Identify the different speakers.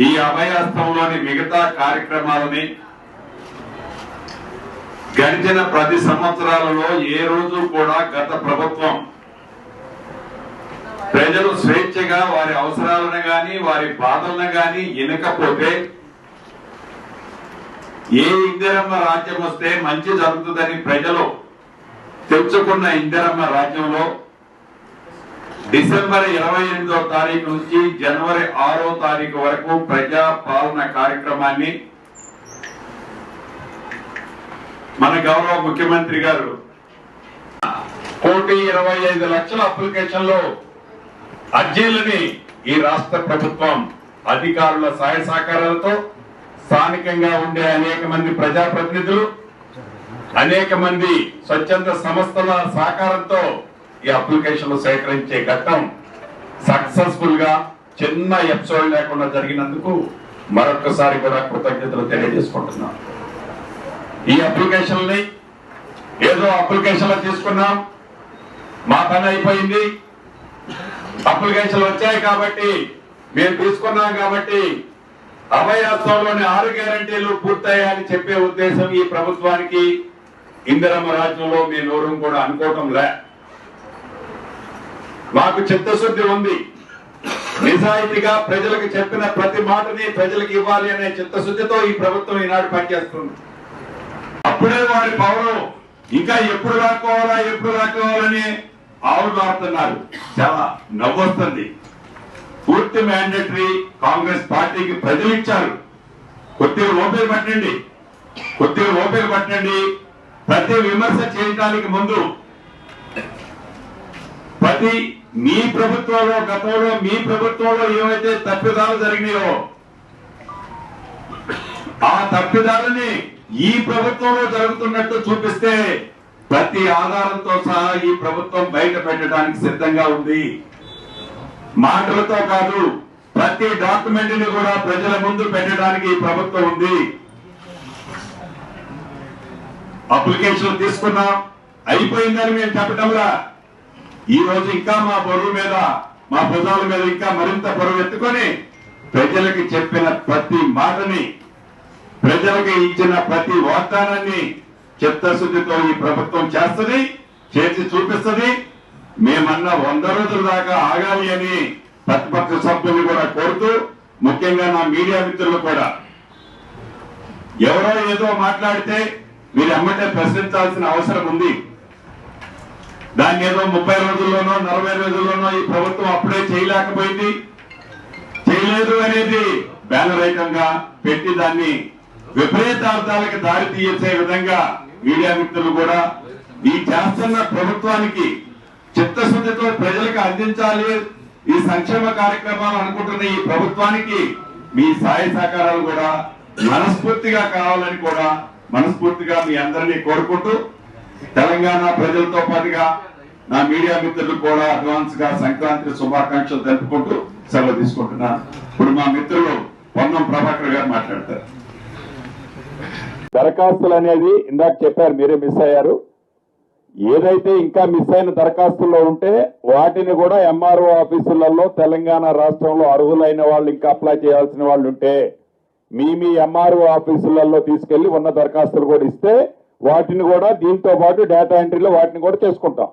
Speaker 1: ఈ అభయహస్తంలోని మిగతా కార్యక్రమాలని గడిచిన ప్రతి సంవత్సరాలలో ఏ రోజు కూడా గత ప్రభుత్వం ప్రజలు స్వేచ్ఛగా వారి అవసరాలను గాని వారి బాధలను గాని వినకపోతే ఏ ఇందిరమ్మ రాజ్యం వస్తే మంచి జరుగుతుందని ప్రజలు తెచ్చుకున్న ఇందిరమ్మ రాజ్యంలో డిసెంబర్ ఇరవై ఎనిమిదో తారీఖు నుంచి జనవరి ఆరో తారీఖు వరకు ప్రజా పాలన కార్యక్రమాన్ని మన గౌరవ ముఖ్యమంత్రి గారు కోటి ఇరవై ఐదు లక్షల అప్లికేషన్లు అర్జీలని ఈ రాష్ట్ర ప్రభుత్వం అధికారుల సహాయ సహకారాలతో స్థానికంగా ఉండే అనేక మంది ప్రజాప్రతినిధులు అనేక మంది స్వచ్ఛంద సంస్థల సహకారంతో ఈ అప్లికేషన్లు సేకరించే ఘట్టం సక్సెస్ఫుల్గా చిన్న ఎపిసోడ్ లేకుండా జరిగినందుకు మరొకసారి కూడా కృతజ్ఞతలు తెలియజేసుకుంటున్నాం. ఈ అప్లికేషన్ని ఏదో అప్లికేషన్లు తీసుకున్నాం. మా పని అయిపోయింది. అప్లికేషన్లు వచ్చాయి కాబట్టి మేము తీసుకున్నాం కాబట్టి అభయహస్తంలోని ఆరు గ్యారంటీలు పూర్తయ్యాయని చెప్పే ఉద్దేశం ఈ ప్రభుత్వానికి. ఇందిరమ్మ రాజ్యంలో మీ నోరు కూడా అనుకోవటం లే. మాకు చిత్తశుద్ధి ఉంది. నిజాయితీగా ప్రజలకు చెప్పిన ప్రతి మాటని ప్రజలకు ఇవ్వాలి అనే చిత్తశుద్ధితో ఈ ప్రభుత్వం ఈనాడు పనిచేస్తుంది. అప్పుడే వారి పౌరం ఇంకా ఎప్పుడు రాకోవాలా ఎప్పుడు రాకోవాలని ఆవులు మారుతున్నారు. చాలా నవ్వొస్తుంది. పూర్తి మ్యాండేటరీ కాంగ్రెస్ పార్టీకి ప్రజలు ఇచ్చారు. కొద్దిగా ఓపిక పట్టండి. కొద్దిగా ఓపిక పట్టండి. ప్రతి విమర్శ చేయడానికి ముందు ప్రతి మీ ప్రభుత్వంలో గతంలో మీ ప్రభుత్వంలో ఏమైతే తప్పిదాలు జరిగినాయో ఆ తప్పిదాలని ఈ ప్రభుత్వంలో జరుగుతున్నట్టు చూపిస్తే ప్రతి ఆధారంతో సహా ఈ ప్రభుత్వం బయట పెట్టడానికి సిద్ధంగా ఉంది. మాటలతో కాదు ప్రతి డాక్యుమెంట్ని కూడా ప్రజల ముందు పెట్టడానికి ఈ ప్రభుత్వం ఉంది. అప్లికేషన్ తీసుకున్నాం. అయిపోయిందని మేము చెప్పటంలా ఈ రోజు ఇంకా మా బరువు మీద మా భుజాల మీద ఇంకా మరింత బరువు ఎత్తుకొని ప్రజలకి చెప్పిన ప్రతి మాటని ప్రజలకు ఇచ్చిన ప్రతి వాగ్దానాన్ని చిత్తశుద్ధితో ఈ ప్రభుత్వం చేస్తుంది చేసి చూపిస్తుంది. మేమన్న వంద రోజుల దాకా ఆగాలి అని ప్రతిపక్ష సభ్యులు కూడా కోరుతూ ముఖ్యంగా నా మీడియా మిత్రులు కూడా. ఎవరో ఏదో మాట్లాడితే మీరు ఎమ్మటే ప్రశ్నించాల్సిన అవసరం ఉంది. దాన్ని ఏదో ముప్పై రోజుల్లోనో నలభై రోజుల్లోనో ఈ ప్రభుత్వం అప్పుడే చేయలేకపోయింది. చేయలేదు అనేది బ్యానర్ ఐటంగా పెట్టి దాన్ని విపరీతార్థాలకు దారి తీసే విధంగా మీడియా మిత్రులు కూడా ఈ చేస్తున్న ప్రభుత్వానికి చిత్తశుద్ధితో ప్రజలకు అందించాలి. ఈ సంక్షేమ కార్యక్రమాలు అనుకుంటున్న ఈ ప్రభుత్వానికి మీ సాయ సహకారాలు కూడా మనస్ఫూర్తిగా కావాలని కూడా మనస్ఫూర్తిగా మీ అందరినీ కోరుకుంటూ తెలంగాణ ప్రజలతో పాటుగా నా మీడియా మిత్రులు కూడా అడ్వాన్స్గా సంక్రాంతి శుభాకాంక్షలు తెలుపుకుంటూ సెలవు తీసుకుంటున్నాను. ఇప్పుడు మా మిత్రులు పొన్నం ప్రభాకర్ గారు మాట్లాడతారు.
Speaker 2: దరఖాస్తులు అనేది ఇందాక చెప్పారు మీరే మిస్ అయ్యారు. ఏదైతే ఇంకా మిస్ అయిన దరఖాస్తుల్లో ఉంటే వాటిని కూడా ఎంఆర్ఓ ఆఫీసులలో తెలంగాణ రాష్ట్రంలో అర్హులైన వాళ్ళు ఇంకా అప్లై చేయాల్సిన వాళ్ళు ఉంటే మీ మీ ఎంఆర్ఓ ఆఫీసులలో తీసుకెళ్ళి ఉన్న దరఖాస్తులు కూడా ఇస్తే వాటిని కూడా దీంతో పాటు డేటా ఎంట్రీలో వాటిని కూడా చేసుకుంటాం.